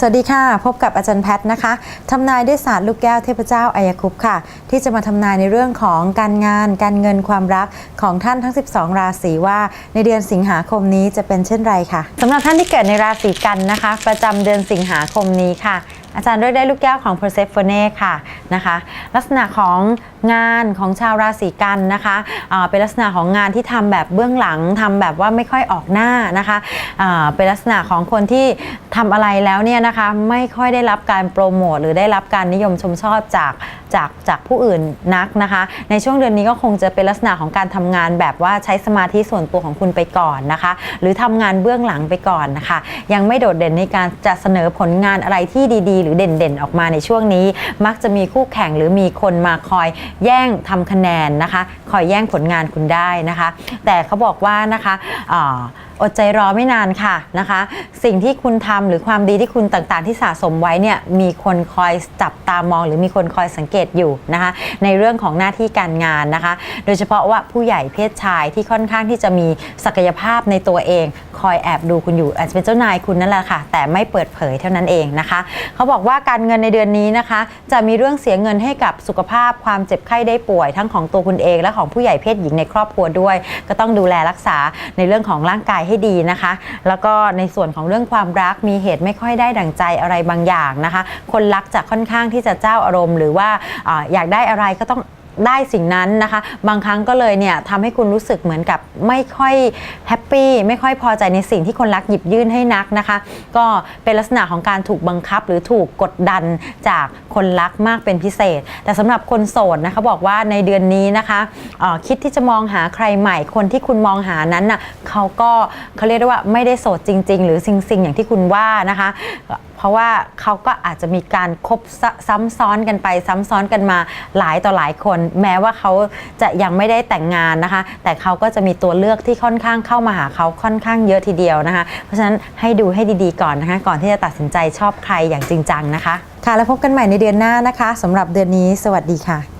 สวัสดีค่ะ พบกับอาจารย์แพทย์นะคะทำนายด้วยศาสตร์ลูกแก้วเทพเจ้าอายคุปค่ะ ที่จะมาทำนายในเรื่องของการงาน การเงินความรักของท่านทั้ง 12 ราศีว่า ในเดือนสิงหาคมนี้จะเป็นเช่นไรค่ะสำหรับท่านที่เกิดในราศีกันนะคะ ประจำเดือนสิงหาคมนี้ค่ะ อาจารย์ด้วยได้ลูกแก้วของ Persephone ค่ะนะคะลักษณะของงานของชาวราศีกันนะคะอ่าเป็นลักษณะของงานที่ทำแบบเบื้องหลังทำแบบว่าไม่ค่อยออกหน้านะคะอ่าเป็นลักษณะของคนที่ทำอะไรแล้วเนี่ยนะคะไม่ค่อยได้รับการโปรโมทหรือได้รับการนิยมชมชอบจากจากจากผู้อื่นนักนะคะ ในช่วงเดือนนี้ก็คงจะเป็นลักษณะของการทำงานแบบว่าใช้สมาธิส่วนตัวของคุณไปก่อนนะคะ หรือทำงานเบื้องหลังไปก่อนนะคะ ยังไม่โดดเด่นในการจะเสนอผลงานอะไรที่ดีๆหรือเด่นๆ ออกมาในช่วงนี้ มักจะมีคู่แข่งหรือมีคนมาคอยแย่งทำคะแนนนะคะ คอยแย่งผลงานคุณได้นะคะ แต่เขาบอกว่านะคะออดใจรอไม่นานค่ะนะคะ สิ่งที่คุณทำหรือความดีที่คุณต่างๆ ที่สะสมไว้เนี่ยมีคนคอยจับตามอง หรือมีคนคอยสังเกตอยู่นะคะ ในเรื่องของหน้าที่การงานนะคะ โดยเฉพาะว่าผู้ใหญ่เพศชายที่ค่อนข้างที่จะมีศักยภาพในตัวเอง คอยแอบดูคุณอยู่อาจจะเป็นเจ้านายคุณนั่นแหละค่ะ แต่ไม่เปิดเผยเท่านั้นเองนะคะเขาบอกอกว่าการเงินในเดือนนี้นะคะ จะมีเรื่องเสียเงินให้กับสุขภาพความเจ็บไข้ได้ป่วย ทั้งของตัวคุณเอง และของผู้ใหญ่เพศหญิงในครอบครัวด้วย ก็ต้องดูแลรักษาในเรื่องของร่างกายให้ดีนะคะ แล้วก็ในส่วนของเรื่องความรักมีเหตุไม่ค่อยได้ดั่งใจอะไรบางอย่างนะคะ คนรักจะค่อนข้างที่จะเจ้าอารมณ์ หรือว่าอาอยากได้อะไรก็ต้อง ได้สิ่งนั้นนะคะ บางครั้งก็เลยเนี่ยทำให้คุณรู้สึกเหมือนกับไม่ค่อยแฮปปี้ไม่ค่อยพอใจในสิ่งที่คนรักหยิบยื่นให้นักนะคะ ก็เป็นลักษณะของการถูกบังคับหรือถูกกดดันจากคนรักมากเป็นพิเศษ แต่สำหรับคนโสดนะคะบอกว่าในเดือนนี้นะคะออคิดที่จะมองหาใครใหม่ คนที่คุณมองหานั้นน่ะเขาก็เขาเรียกได้ว่าไม่ได้โสดจริง ๆ หรือสิ่งๆอย่างที่คุณว่านะคะ ราะว่าเขาก็อาจจะมีการคบซซ้ำซ้อนกันไป ซ้ำซ้อนกันมาหลายต่อหลายคน แม้ว่าเขาจะยังไม่ได้แต่งงานนะคะ แต่เขาก็จะมีตัวเลือกที่ค่อนข้างเข้ามาหาเขาค่อนข้างเยอะทีเดียวนะคะ เพราะฉะนั้นให้ดูให้ดีๆก่อนนะคะ ก่อนที่จะตัดสินใจชอบใครอย่างจริงจังนะคะ ค่ะแล้วพบกันใหม่ในเดือนหน้านะคะสำหรับเดือนนี้ สวัสดีค่ะ